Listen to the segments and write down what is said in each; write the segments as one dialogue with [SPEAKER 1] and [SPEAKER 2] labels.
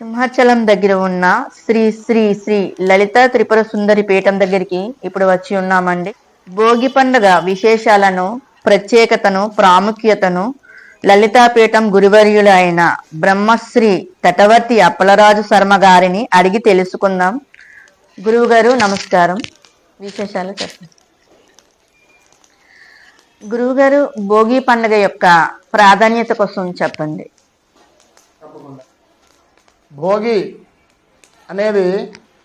[SPEAKER 1] సింహాచలం దగ్గర ఉన్న శ్రీ శ్రీ శ్రీ లలిత త్రిపుర సుందరి పీఠం దగ్గరికి ఇప్పుడు వచ్చి ఉన్నామండి. భోగి పండుగ విశేషాలను ప్రత్యేకతను ప్రాముఖ్యతను లలితాపీఠం గురువర్యులు అయిన బ్రహ్మశ్రీ తటవర్తి అప్పలరాజు శర్మ గారిని అడిగి తెలుసుకుందాం. గురువు గారు నమస్కారం. విశేషాలు చెప్పండి. గురువుగారు భోగి పండుగ యొక్క ప్రాధాన్యత కోసం చెప్పండి.
[SPEAKER 2] భోగి అనేది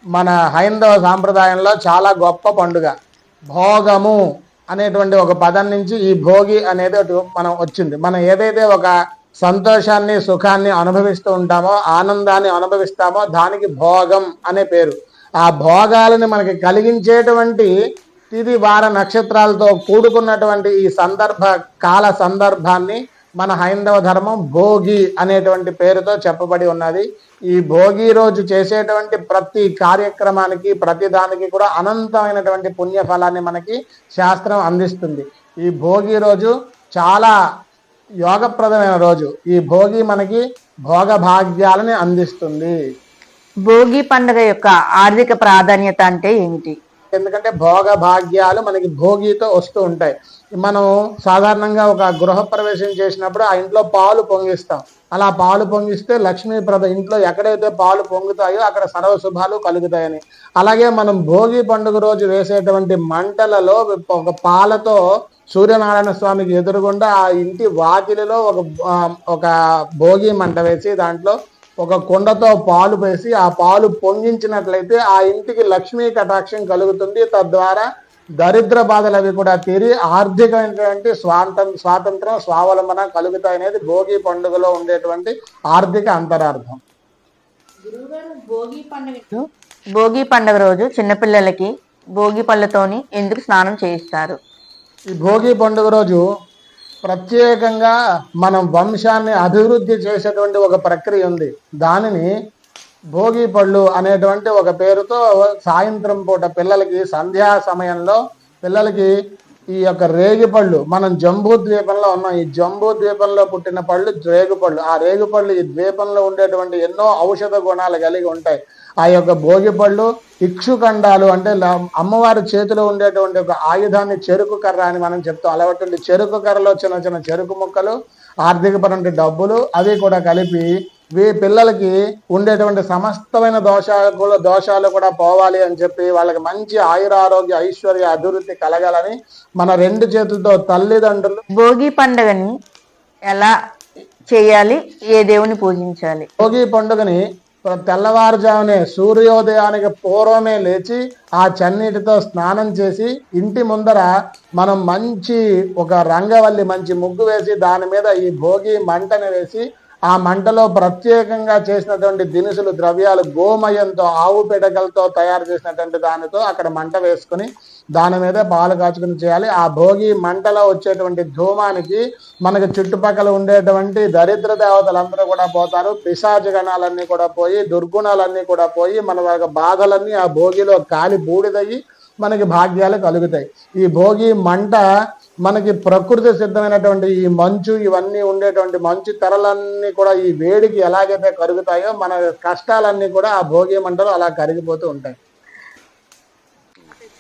[SPEAKER 2] మన హైందవ సాంప్రదాయంలో చాలా గొప్ప పండుగ. భోగము అనేటువంటి ఒక పదం నుంచి ఈ భోగి అనేది ఒకటి మనం వచ్చింది. మనం ఏదైతే ఒక సంతోషాన్ని సుఖాన్ని అనుభవిస్తూ ఉంటామో ఆనందాన్ని అనుభవిస్తామో దానికి భోగం అనే పేరు. ఆ భోగాలని మనకి కలిగించేటువంటి తిది వార నక్షత్రాలతో కూడుకున్నటువంటి ఈ సందర్భ కాల సందర్భాన్ని మన హైందవ ధర్మం భోగి అనేటువంటి పేరుతో చెప్పబడి ఉన్నది. ఈ భోగి రోజు చేసేటువంటి ప్రతి కార్యక్రమానికి ప్రతి దానికి కూడా అనంతమైనటువంటి పుణ్యఫలాన్ని మనకి శాస్త్రం అందిస్తుంది. ఈ భోగి రోజు చాలా యోగప్రదమైన రోజు. ఈ భోగి మనకి భోగ భాగ్యాలని అందిస్తుంది.
[SPEAKER 1] భోగి పండుగ యొక్క ఆర్థిక ప్రాధాన్యత అంటే ఏమిటి
[SPEAKER 2] ఎందుకంటే భోగ భాగ్యాలు మనకి భోగితో వస్తూ ఉంటాయి. మనం సాధారణంగా ఒక గృహ ప్రవేశం చేసినప్పుడు ఆ ఇంట్లో పాలు పొంగిస్తాం. అలా పాలు పొంగిస్తే లక్ష్మీప్రద ఇంట్లో ఎక్కడైతే పాలు పొంగుతాయో అక్కడ సర్వ శుభాలు కలుగుతాయని. అలాగే మనం భోగి పండుగ రోజు వేసేటువంటి మంటలలో ఒక పాలతో సూర్యనారాయణ స్వామికి ఎదురుగుండా ఆ ఇంటి వాకిలిలో ఒక ఒక భోగి మంట వేసి దాంట్లో ఒక కుండతో పాలు వేసి ఆ పాలు పొంగించినట్లయితే ఆ ఇంటికి లక్ష్మీ కటాక్షం కలుగుతుంది. తద్వారా దరిద్ర బాధలు అవి కూడా తీరి ఆర్థికమైనటువంటి స్వాతం స్వాతంత్రం స్వావలంబన కలుగుతాయనేది భోగి పండుగలో ఉండేటువంటి ఆర్థిక అంతరార్థం.
[SPEAKER 1] భోగి పండుగ రోజు చిన్నపిల్లలకి భోగి పళ్ళతోని ఎందుకు స్నానం చేయిస్తారు?
[SPEAKER 2] ఈ భోగి పండుగ రోజు ప్రత్యేకంగా మనం వంశాన్ని అభివృద్ధి చేసేటువంటి ఒక ప్రక్రియ ఉంది. దానిని భోగి పళ్ళు అనేటువంటి ఒక పేరుతో సాయంత్రం పూట పిల్లలకి సంధ్యా సమయంలో పిల్లలకి ఈ యొక్క రేగి పళ్ళు మనం జంబూ ద్వీపంలో ఉన్నాం. ఈ జంబూ ద్వీపంలో పుట్టిన పళ్ళు రేగు పళ్ళు. ఆ రేగు పళ్ళు ఈ ద్వీపంలో ఉండేటువంటి ఎన్నో ఔషధ గుణాలు కలిగి ఉంటాయి. ఆ యొక్క భోగి పళ్ళు అంటే అమ్మవారి చేతిలో ఉండేటువంటి ఒక ఆయుధాన్ని చెరుకు కర్ర అని మనం చెప్తాం. అలాంటి చెరుకు కర్రలో చిన్న చిన్న చెరుకు ముక్కలు ఆర్థికపరమైన డబ్బులు అవి కూడా కలిపి వీ పిల్లలకి ఉండేటువంటి సమస్తమైన దోషాలు దోషాలు కూడా పోవాలి అని చెప్పి వాళ్ళకి మంచి ఆయురారోగ్య ఐశ్వర్య అభివృద్ధి కలగాలని మన రెండు చేతులతో తల్లిదండ్రులు
[SPEAKER 1] భోగి పండుగని ఎలా చేయాలి? ఏ దేవుని పూజించాలి?
[SPEAKER 2] భోగి పండుగని తెల్లవారుజామునే సూర్యోదయానికి పూర్వమే లేచి ఆ చన్నీటితో స్నానం చేసి ఇంటి ముందర మనం మంచి ఒక రంగవల్లి మంచి ముగ్గు వేసి దాని మీద ఈ భోగి మంటని వేసి ఆ మంటలో ప్రత్యేకంగా చేసినటువంటి దినుసులు ద్రవ్యాలు గోమయంతో ఆవు పిడకలతో తయారు చేసినటువంటి దానితో అక్కడ మంట వేసుకుని దాని మీద పాలు కాచుకుని చేయాలి. ఆ భోగి మంటలో వచ్చేటువంటి ధూమానికి మనకు చుట్టుపక్కల ఉండేటువంటి దరిద్ర దేవతలందరూ కూడా పోతారు. పిశాచ గణాలన్నీ కూడా పోయి దుర్గుణాలన్నీ కూడా పోయి మన యొక్క బాధలన్నీ ఆ భోగిలో కాలి బూడిదయ్యి మనకి భాగ్యాలు కలుగుతాయి. ఈ భోగి మంట మనకి ప్రకృతి సిద్ధమైనటువంటి ఈ మంచు ఇవన్నీ ఉండేటువంటి మంచు తెరలన్నీ కూడా ఈ వేడికి ఎలాగైతే కరుగుతాయో మన కష్టాలన్నీ కూడా ఆ భోగి మంటలో అలా కరిగిపోతూ ఉంటాయి.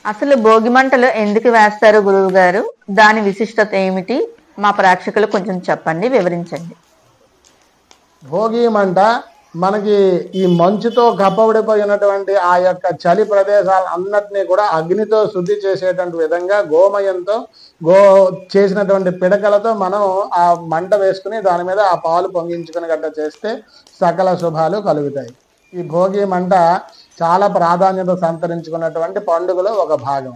[SPEAKER 1] అసలు భోగి మంటలు ఎందుకు వేస్తారు గురువు గారు? దాని విశిష్టత ఏమిటి? మా ప్రేక్షకులు కొంచెం చెప్పండి వివరించండి.
[SPEAKER 2] భోగి మంట మనకి ఈ మంచుతో గప్పబడిపోయినటువంటి ఆ యొక్క చలి ప్రదేశాలు అన్నిటినీ కూడా అగ్నితో శుద్ధి చేసేటువంటి విధంగా గోమయంతో గో చేసినటువంటి పిడకలతో మనం ఆ మంట వేసుకుని దాని మీద ఆ పాలు పొంగించుకుని గట్ట చేస్తే సకల శుభాలు కలుగుతాయి. ఈ భోగి మంట చాలా ప్రాధాన్యత సంతరించుకున్నటువంటి పండుగలో ఒక భాగం.